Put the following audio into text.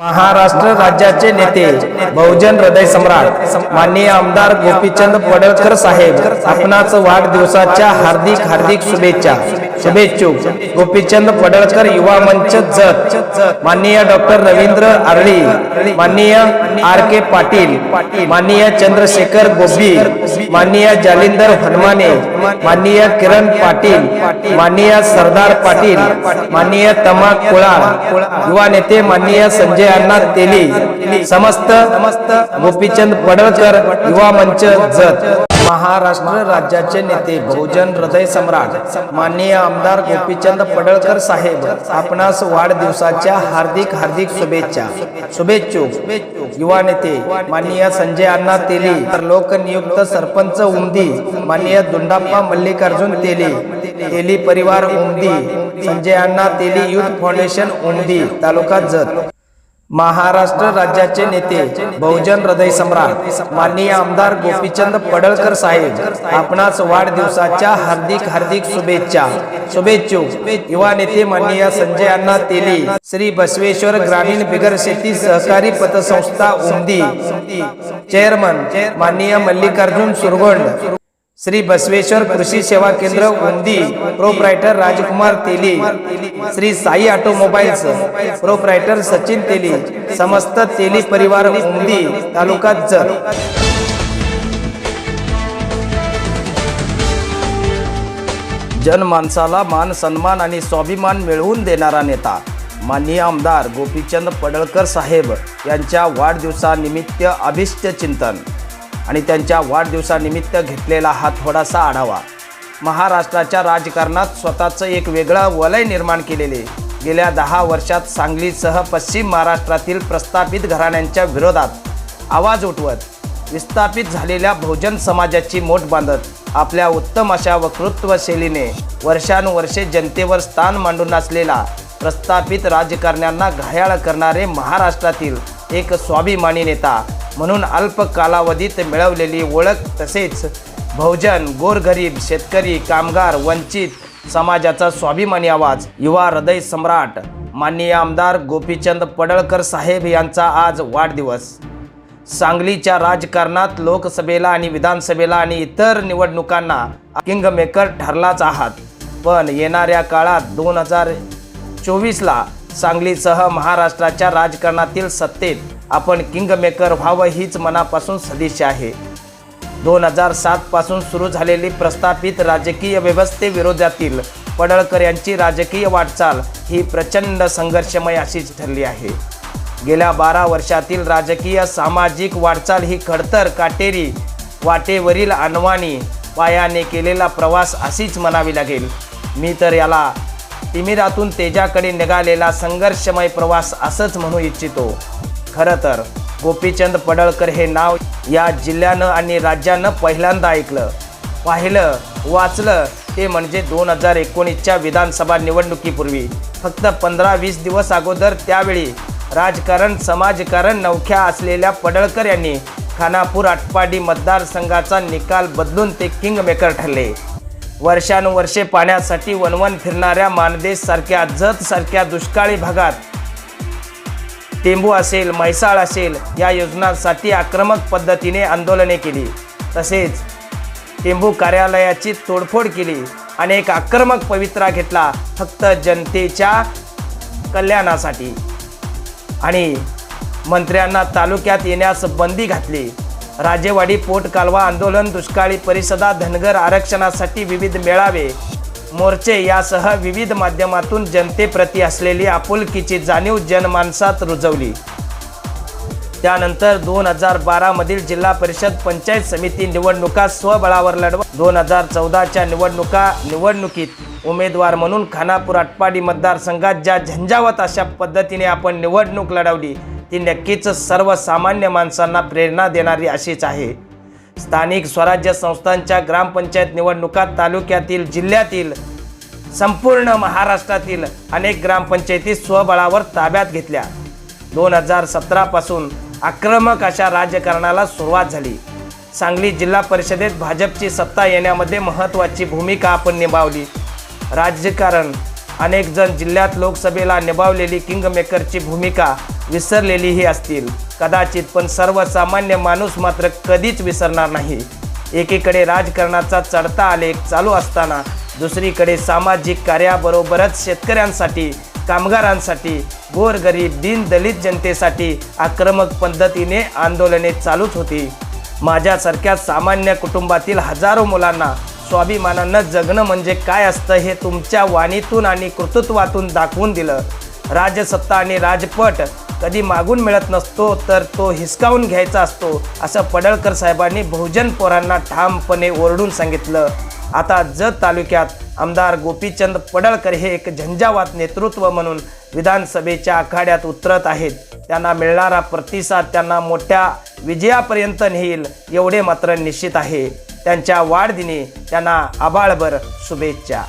महाराष्ट्र राज्याचे नेते बहुजन हृदय सम्राट माननीय आमदार गोपीचंद पडळकर साहेब आपणाच वाढदिवसाच्या हार्दिक हार्दिक शुभेच्छा. शुभेच्छुक गोपीचंद पडळकर युवा मंच जत. माननीय डॉक्टर रवींद्र आरळी माननीय आर के पाटील माननीय चंद्रशेखर गोबी माननीय जालिंदर हनुमाने माननीय किरण पाटील माननीय सरदार पाटील माननीय तमा कुळा युवा नेते माननीय संजय अण्णा तेली समस्त गोपीचंद पडळकर युवा मंच जत. महाराष्ट्र राज्याचे नेते बहुजन हृदय सम्राट माननीय आमदार गोपीचंद पडळकर साहेब आपणास वाढदिवसाच्या हार्दिक हार्दिक शुभेच्छा. शुभेच्छुक युवा नेते माननीय संजय अण्णा तेली तर लोकनियुक्त सरपंच उमदी माननीय दुंडाप्पा मल्लिकार्जुन तेली तेली परिवार उमदी संजय अण्णा तेली युथ फाउंडेशन उमदी तालुका जत. महाराष्ट्र राज्याचे नेते बहुजन हृदय सम्राट माननीय आमदार गोपीचंद पडळकर साहेब आपणास वाढदिवसाच्या हार्दिक हार्दिक शुभेच्छा. शुभेच्छुक युवा नेते माननीय संजय अण्णा तेली श्री बसवेश्वर ग्रामीण बिगर शेती सहकारी पतसंस्था उमदी. चेअरमन माननीय मल्लिकार्जुन सुरगोंड. श्री बसवेश्वर कृषी सेवा केंद्र उंदी proprietor Rajkumar Teli Shri Sai automobiles proprietor Sachin Teli समस्त तेली परिवार उंदी तालुका जत. जनमानसाला मान सन्मान आणि स्वाभिमान मिळवून देणारा नेता माननीय आमदार गोपीचंद पडळकर साहेब यांच्या वाढदिवसानिमित्त अभिष्ट चिंतन. आणि त्यांच्या वाढदिवसानिमित्त घेतलेला हा थोडासा आढावा. महाराष्ट्राच्या राजकारणात स्वतःचं एक वेगळं वलय निर्माण केलेले गेल्या दहा वर्षात सांगलीसह पश्चिम महाराष्ट्रातील प्रस्थापित घराण्यांच्या विरोधात आवाज उठवत विस्थापित झालेल्या बहुजन समाजाची मोठ बांधत आपल्या उत्तम अशा वक्तृत्व शैलीने वर्षानुवर्षे जनतेवर स्थान मांडून असलेला प्रस्थापित राजकारण्यांना घायाळ करणारे महाराष्ट्रातील एक स्वाभिमानी नेता म्हणून अल्प कालावधीत मिळवलेली ओळख तसेच बहुजन गोरगरीब शेतकरी कामगार वंचित समाजाचा स्वाभिमानी आवाज युवा हृदय सम्राट माननीय आमदार गोपीचंद पडळकर साहेब यांचा आज वाढदिवस. सांगलीच्या राजकारणात लोकसभेला आणि विधानसभेला आणि इतर निवडणुकांना किंगमेकर ठरलाच आहात. पण येणाऱ्या काळात दोन हजार चोवीसला सांगलीसह महाराष्ट्राच्या राजकारणातील सत्तेत आपण किंगमेकर व्हावं हीच मनापासून सदिच्छा आहे. दोन हजार सातपासून सुरू झालेली प्रस्थापित राजकीय व्यवस्थेविरोधातील पडळकर यांची राजकीय वाटचाल ही प्रचंड संघर्षमय अशीच ठरली आहे. गेल्या बारा वर्षातील राजकीय सामाजिक वाटचाल ही खडतर काटेरी वाटेवरील अनवाणी पायाने केलेला प्रवास अशीच म्हणावी लागेल. मी तर याला तिमिरातून तेजाकडे निघालेला संघर्षमय प्रवास असंच म्हणू इच्छितो. खरं तर गोपीचंद पडळकर हे नाव या जिल्ह्यानं आणि राज्यानं पहिल्यांदा ऐकलं. पाहिलं वाचलं ते म्हणजे दोन हजार एकोणीसच्या विधानसभा निवडणुकीपूर्वी. फक्त पंधरा वीस दिवस अगोदर त्यावेळी राजकारण समाजकारण नवख्या असलेल्या पडळकर यांनी खानापूर आटपाडी मतदारसंघाचा निकाल बदलून ते किंगमेकर ठरले. वर्षानुवर्षे पाण्यासाठी वनवन फिरणाऱ्या मानदेश सारख्या जत सारख्या दुष्काळी भागात टेंबू असेल म्हैसाळ असेल या योजनांसाठी आक्रमक पद्धतीने आंदोलने केली. तसेच टेंबू कार्यालयाची तोडफोड केली आणि एक आक्रमक पवित्रा घेतला फक्त जनतेच्या कल्याणासाठी. आणि मंत्र्यांना तालुक्यात येण्यास बंदी घातली. राजेवाडी पोट कालवा आंदोलन दुष्काळी परिषदा धनगर आरक्षणासाठी विविध मेळावे. मोर्चे यासह विविध माध्यमातून जनतेप्रती असलेली आपुलकीची जाणीव जनमानसात रुजवली. त्यानंतर दोन हजार बारामधील जिल्हा परिषद पंचायत समिती निवडणुका स्वबळावर लढवा दोन हजार चौदाच्या निवडणुका निवडणुकीत उमेदवार म्हणून खानापूर आटपाडी मतदारसंघात ज्या झंझावत अशा पद्धतीने आपण निवडणूक लढवली. ती नक्कीच सर्वसामान्य माणसांना प्रेरणा देणारी अशीच आहे. स्थानिक स्वराज्य संस्थांच्या ग्रामपंचायत निवडणुका तालुक्यातील जिल्ह्यातील संपूर्ण महाराष्ट्रातील अनेक ग्रामपंचायती स्वबळावर ताब्यात घेतल्या. दोन हजार सतरापासून आक्रमक अशा राजकारणाला सुरुवात झाली. सांगली जिल्हा परिषदेत भाजपची सत्ता येण्यामध्ये महत्त्वाची भूमिका आपण निभावली. राजकारण अनेक जण जिल्ह्यात लोकसभेला निभावलेली किंगमेकरची भूमिका विसरलेलीही असतील. कदाचित पण सर्वसामान्य माणूस मात्र कधीच विसरणार नाही. एकीकडे राजकारणाचा चढता आलेख चालू असताना दुसरीकडे सामाजिक कार्याबरोबरच शेतकऱ्यांसाठी कामगारांसाठी गोरगरीब दीनदलित जनतेसाठी आक्रमक पद्धतीने आंदोलने चालूच होती. माझ्यासारख्या सामान्य कुटुंबातील हजारो मुलांना स्वाभिमानानं जगणं म्हणजे काय असतं हे तुमच्या वाणीतून आणि कृतृत्वातून दाखवून दिलं. राजसत्ता आणि राजपट कधी मागून मिळत नसतो तर तो हिसकावून घ्यायचा असतो असं पडळकर साहेबांनी बहुजन पोरांना ठामपणे ओरडून सांगितलं. आता जत तालुक्यात आमदार गोपीचंद पडळकर हे एक झंझावात नेतृत्व म्हणून विधानसभेच्या आखाड्यात उतरत आहेत. त्यांना मिळणारा प्रतिसाद त्यांना मोठ्या विजयापर्यंत नेईल एवढे मात्र निश्चित आहे. त्यांच्या वाढदिनी त्यांना आबाळभर शुभेच्छा.